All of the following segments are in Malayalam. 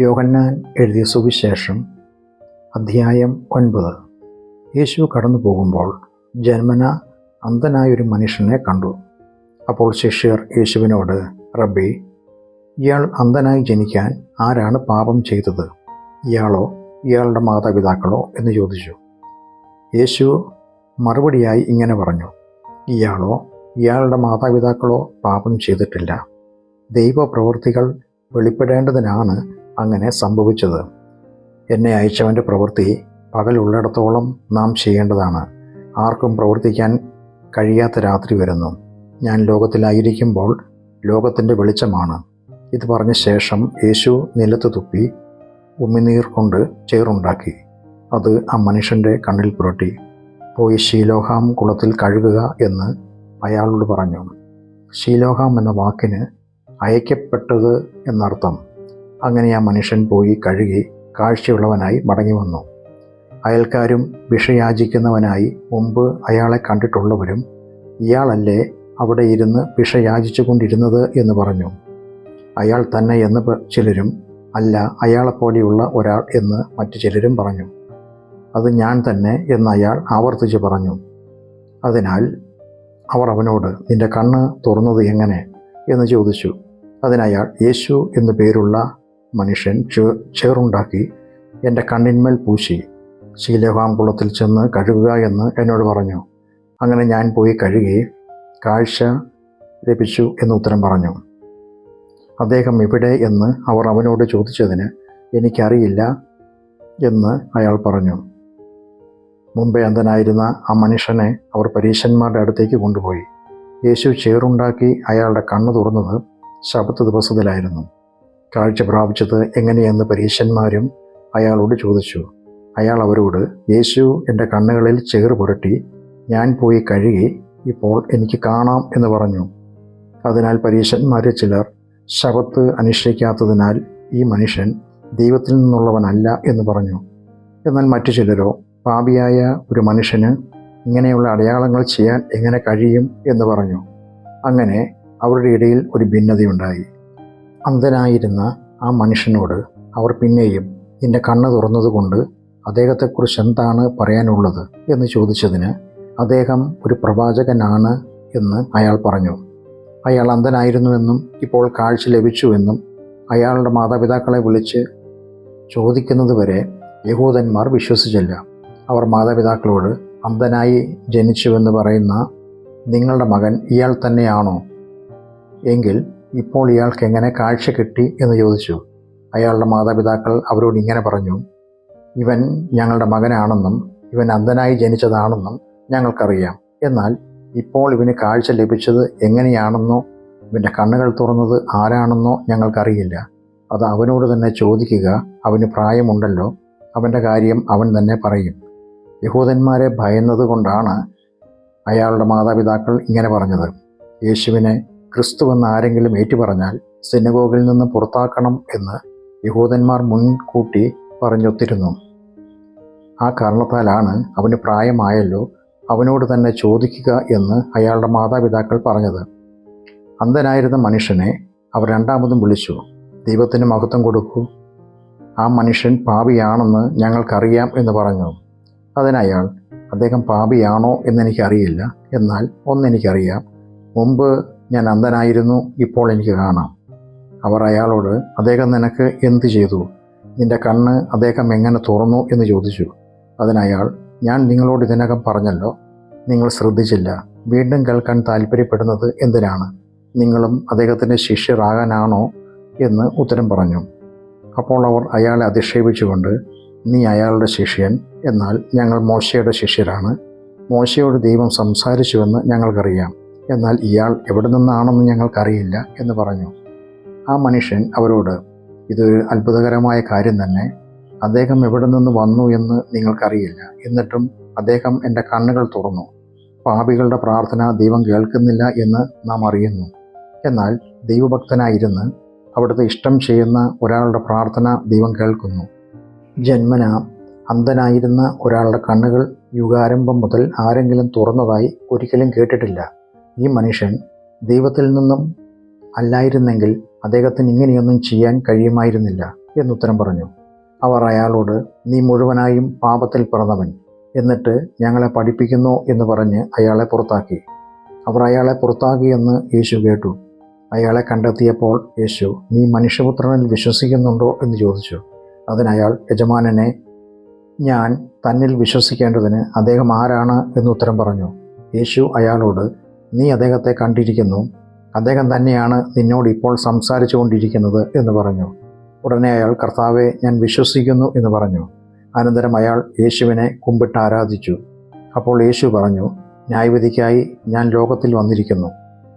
യോഹന്നാൻ എഴുതിയ സുവിശേഷം അധ്യായം ഒൻപത്. യേശു കടന്നു പോകുമ്പോൾ ജന്മന അന്ധനായൊരു മനുഷ്യനെ കണ്ടു. അപ്പോൾ ശിഷ്യർ യേശുവിനോട് റബ്ബി ഇയാൾ അന്ധനായി ജനിക്കാൻ ആരാണ് പാപം ചെയ്തത്? ഇയാളോ ഇയാളുടെ മാതാപിതാക്കളോ? എന്ന് ചോദിച്ചു. യേശു മറുപടിയായി ഇങ്ങനെ പറഞ്ഞു ഇയാളോ ഇയാളുടെ മാതാപിതാക്കളോ പാപം ചെയ്തിട്ടില്ല. ദൈവപ്രവൃത്തികൾ വെളിപ്പെടേണ്ടതിനാണ് അങ്ങനെ സംഭവിച്ചത്. എന്നെ അയച്ചവന്റെ പ്രവൃത്തി പകലുള്ളിടത്തോളം നാം ചെയ്യേണ്ടതാണ്. ആർക്കും പ്രവർത്തിക്കാൻ കഴിയാത്ത രാത്രി വരുന്നു. ഞാൻ ലോകത്തിലായിരിക്കുമ്പോൾ ലോകത്തിന്റെ വെളിച്ചമാണ്. ഇത് പറഞ്ഞ ശേഷം യേശു നിലത്ത് തുപ്പി ഉമിനീർ കൊണ്ട് ചേറുണ്ടാക്കി. അത് ആ മനുഷ്യന്റെ കണ്ണിൽ പുരട്ടി. പോയി ശീലോഹാം കുളത്തിൽ കഴുകുക എന്ന് അയാളോട് പറഞ്ഞു. ശീലോഹാം എന്ന വാക്കിന് അയക്കപ്പെട്ടത് എന്നർത്ഥം അങ്ങനെ ആ മനുഷ്യൻ പോയി കഴുകി കാഴ്ചയുള്ളവനായി മടങ്ങി വന്നു. അയൽക്കാരും ഭിഷയാചിക്കുന്നവനായി മുമ്പ് അയാളെ കണ്ടിട്ടുള്ളവരും ഇയാളല്ലേ അവിടെ ഇരുന്ന് ഭിഷയാചിച്ചു കൊണ്ടിരുന്നത് എന്ന് പറഞ്ഞു. അയാൾ തന്നെ എന്ന് ചിലരും അല്ല അയാളെപ്പോലെയുള്ള ഒരാൾ എന്ന് മറ്റു ചിലരും പറഞ്ഞു. അത് ഞാൻ തന്നെ എന്ന് അയാൾ ആവർത്തിച്ച് പറഞ്ഞു. അതിനാൽ അവർ അവനോട് നിന്റെ കണ്ണ് തുറന്നത് എങ്ങനെ? എന്ന് ചോദിച്ചു. അതിനയാൾ യേശു എന്നു പേരുള്ള മനുഷ്യൻ ചേറുണ്ടാക്കി എന്റെ കണ്ണിന്മേൽ പൂശി. ശീലഹാം കുളത്തിൽ ചെന്ന് കഴുകുക എന്ന് എന്നോട് പറഞ്ഞു. അങ്ങനെ ഞാൻ പോയി കഴുകി കാഴ്ച ലഭിച്ചു എന്ന് ഉത്തരം പറഞ്ഞു. അദ്ദേഹം എവിടെ എന്ന് അവർ അവനോട് ചോദിച്ചതിന് എനിക്കറിയില്ല എന്ന് അയാൾ പറഞ്ഞു. മുമ്പേ അന്ധനായിരുന്ന ആ മനുഷ്യനെ അവർ പരീശന്മാരുടെ അടുത്തേക്ക് കൊണ്ടുപോയി. യേശു ചേറുണ്ടാക്കി അയാളുടെ കണ്ണ് തുറന്നത് ശബത്ത് ദിവസത്തിലായിരുന്നു. കാഴ്ച പ്രാപിച്ചത് എങ്ങനെയെന്ന് പരീശന്മാരും അയാളോട് ചോദിച്ചു. അയാൾ അവരോട് യേശു എന്റെ കണ്ണുകളിൽ ചേറ് പുരട്ടി ഞാൻ പോയി കഴുകി ഇപ്പോൾ എനിക്ക് കാണാം എന്ന് പറഞ്ഞു. അതിനാൽ പരീശന്മാരെ ചിലർ ശബത്ത് അനുഷ്ഠിക്കാത്തതിനാൽ ഈ മനുഷ്യൻ ദൈവത്തിൽ നിന്നുള്ളവനല്ല എന്ന് പറഞ്ഞു. എന്നാൽ മറ്റു ചിലരോ പാപിയായ ഒരു മനുഷ്യന് ഇങ്ങനെയുള്ള അടയാളങ്ങൾ ചെയ്യാൻ എങ്ങനെ കഴിയും എന്ന് പറഞ്ഞു. അങ്ങനെ അവരുടെ ഇടയിൽ ഒരു ഭിന്നതയുണ്ടായി. അന്ധനായിരുന്ന ആ മനുഷ്യനോട് അവർ പിന്നെയും നിന്റെ കണ്ണ് തുറന്നതുകൊണ്ട് അദ്ദേഹത്തെക്കുറിച്ച് എന്താണ് പറയാനുള്ളത്? എന്ന് ചോദിച്ചതിന് അദ്ദേഹം ഒരു പ്രവാചകനാണ് എന്ന് അയാൾ പറഞ്ഞു. അയാൾ അന്ധനായിരുന്നുവെന്നും ഇപ്പോൾ കാഴ്ച ലഭിച്ചുവെന്നും അയാളുടെ മാതാപിതാക്കളെ വിളിച്ച് ചോദിക്കുന്നത് വരെ യഹൂദന്മാർ വിശ്വസിച്ചില്ല. അവർ മാതാപിതാക്കളോട് അന്ധനായി ജനിച്ചുവെന്ന് പറയുന്ന നിങ്ങളുടെ മകൻ ഇയാൾ തന്നെയാണോ? എങ്കിൽ ഇപ്പോൾ ഇയാൾക്ക് എങ്ങനെ കാഴ്ച കിട്ടി എന്ന് ചോദിച്ചു. അയാളുടെ മാതാപിതാക്കൾ അവരോട് ഇങ്ങനെ പറഞ്ഞു ഇവൻ ഞങ്ങളുടെ മകനാണെന്നും ഇവൻ അന്ധനായി ജനിച്ചതാണെന്നും ഞങ്ങൾക്കറിയാം. എന്നാൽ ഇപ്പോൾ ഇവന് കാഴ്ച ലഭിച്ചത് എങ്ങനെയാണെന്നോ ഇവന്റെ കണ്ണുകൾ തുറന്നത് ആരാണെന്നോ ഞങ്ങൾക്കറിയില്ല. അത് അവനോട് തന്നെ ചോദിക്കുക അവന് പ്രായമുണ്ടല്ലോ അവന്റെ കാര്യം അവൻ തന്നെ പറയും. യഹൂദന്മാരെ ഭയന്നതുകൊണ്ടാണ് അയാളുടെ മാതാപിതാക്കൾ ഇങ്ങനെ പറഞ്ഞത്. യേശുവിനെ ക്രിസ്തുവെന്ന് ആരെങ്കിലും ഏറ്റുപറഞ്ഞാൽ സിനഗോഗിൽ നിന്ന് പുറത്താക്കണം എന്ന് യഹൂദന്മാർ മുൻകൂട്ടി പറഞ്ഞൊത്തിരുന്നു. ആ കാരണത്താലാണ് അവന് പ്രായമായല്ലോ അവനോട് തന്നെ ചോദിക്കുക എന്ന് അയാളുടെ മാതാപിതാക്കൾ പറഞ്ഞത്. അന്ധനായിരുന്ന മനുഷ്യനെ അവർ രണ്ടാമതും വിളിച്ചു ദൈവത്തിന് മഹത്വം കൊടുക്കൂ. ആ മനുഷ്യൻ പാപിയാണെന്ന് ഞങ്ങൾക്കറിയാം എന്ന് പറഞ്ഞു. അതിനയാൾ അദ്ദേഹം പാപിയാണോ എന്നെനിക്കറിയില്ല എന്നാൽ ഒന്നെനിക്കറിയാം. മുമ്പ് ഞാൻ അന്ധനായിരുന്നു ഇപ്പോൾ എനിക്ക് കാണാം. അവർ അയാളോട് അദ്ദേഹം നിനക്ക് എന്ത് ചെയ്തു? നിന്റെ കണ്ണ് അദ്ദേഹം എങ്ങനെ തുറന്നു? എന്ന് ചോദിച്ചു. അതിനയാൾ ഞാൻ നിങ്ങളോട് ഇതിനകം പറഞ്ഞല്ലോ നിങ്ങൾ ശ്രദ്ധിച്ചില്ല. വീണ്ടും കേൾക്കാൻ താല്പര്യപ്പെടുന്നത് എന്തിനാണ്? നിങ്ങളും അദ്ദേഹത്തിന്റെ ശിഷ്യരാകാനാണോ? എന്ന് ഉത്തരം പറഞ്ഞു. അപ്പോൾ അവർ അയാളെ അധിക്ഷേപിച്ചുകൊണ്ട് നീ അയാളുടെ ശിഷ്യൻ എന്നാൽ ഞങ്ങൾ മോശയുടെ ശിഷ്യരാണ്. മോശയോട് ദൈവം സംസാരിച്ചുവെന്ന് ഞങ്ങൾക്കറിയാം. എന്നാൽ ഇയാൾ എവിടെ നിന്നാണെന്ന് ഞങ്ങൾക്കറിയില്ല എന്ന് പറഞ്ഞു. ആ മനുഷ്യൻ അവരോട് ഇതൊരു അത്ഭുതകരമായ കാര്യം തന്നെ. അദ്ദേഹം എവിടെ നിന്ന് വന്നു എന്ന് നിങ്ങൾക്കറിയില്ല. എന്നിട്ടും അദ്ദേഹം എന്റെ കണ്ണുകൾ തുറന്നു. പാപികളുടെ പ്രാർത്ഥന ദൈവം കേൾക്കുന്നില്ല എന്ന് നാം അറിയുന്നു. എന്നാൽ ദൈവഭക്തനായിരുന്ന് അവിടുത്തെ ഇഷ്ടം ചെയ്യുന്ന ഒരാളുടെ പ്രാർത്ഥന ദൈവം കേൾക്കുന്നു. ജന്മന അന്ധനായിരുന്ന ഒരാളുടെ കണ്ണുകൾ യുഗാരംഭം മുതൽ ആരെങ്കിലും തുറന്നതായി ഒരിക്കലും കേട്ടിട്ടില്ല. ഈ മനുഷ്യൻ ദൈവത്തിൽ നിന്നും അല്ലായിരുന്നെങ്കിൽ അദ്ദേഹത്തിന് ഇങ്ങനെയൊന്നും ചെയ്യാൻ കഴിയുമായിരുന്നില്ല എന്നുത്തരം പറഞ്ഞു. അവർ അയാളോട് നീ മുഴുവനായും പാപത്തിൽ പിറന്നവൻ. എന്നിട്ട് ഞങ്ങളെ പഠിപ്പിക്കുന്നു എന്ന് പറഞ്ഞ് അയാളെ പുറത്താക്കി. അവർ അയാളെ പുറത്താക്കിയെന്ന് യേശു കേട്ടു. അയാളെ കണ്ടെത്തിയപ്പോൾ യേശു നീ മനുഷ്യപുത്രനിൽ വിശ്വസിക്കുന്നുണ്ടോ എന്ന് ചോദിച്ചു. അതിനയാൾ യജമാനനെ ഞാൻ തന്നിൽ വിശ്വസിക്കേണ്ടതിന് അദ്ദേഹം ആരാണ്? എന്ന് ഉത്തരം പറഞ്ഞു. യേശു അയാളോട് നീ അദ്ദേഹത്തെ കണ്ടിരിക്കുന്നു. അദ്ദേഹം തന്നെയാണ് നിന്നോട് ഇപ്പോൾ സംസാരിച്ചു കൊണ്ടിരിക്കുന്നത് എന്ന് പറഞ്ഞു. ഉടനെ അയാൾ കർത്താവെ ഞാൻ വിശ്വസിക്കുന്നു എന്ന് പറഞ്ഞു. അനന്തരം അയാൾ യേശുവിനെ കുമ്പിട്ട് ആരാധിച്ചു. അപ്പോൾ യേശു പറഞ്ഞു ന്യായവിധിക്കായി ഞാൻ ലോകത്തിൽ വന്നിരിക്കുന്നു.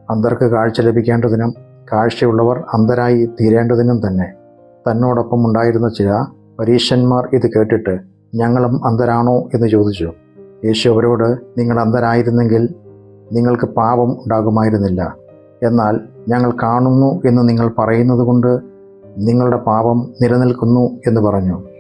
അന്തർക്ക് കാഴ്ച ലഭിക്കേണ്ടതിനും കാഴ്ചയുള്ളവർ അന്തരായി തീരേണ്ടതിനും തന്നെ. തന്നോടൊപ്പം ഉണ്ടായിരുന്ന ചില പരീശന്മാർ ഇത് കേട്ടിട്ട് ഞങ്ങളും അന്തരാണോ? എന്ന് ചോദിച്ചു. യേശു അവരോട് നിങ്ങൾ അന്ധരായിരുന്നെങ്കിൽ നിങ്ങൾക്ക് പാപം ഉണ്ടാകുമായിരുന്നില്ല. എന്നാൽ ഞങ്ങൾ കാണുന്നു എന്ന് നിങ്ങൾ പറയുന്നത് കൊണ്ട് നിങ്ങളുടെ പാപം നിലനിൽക്കുന്നു എന്ന് പറഞ്ഞു.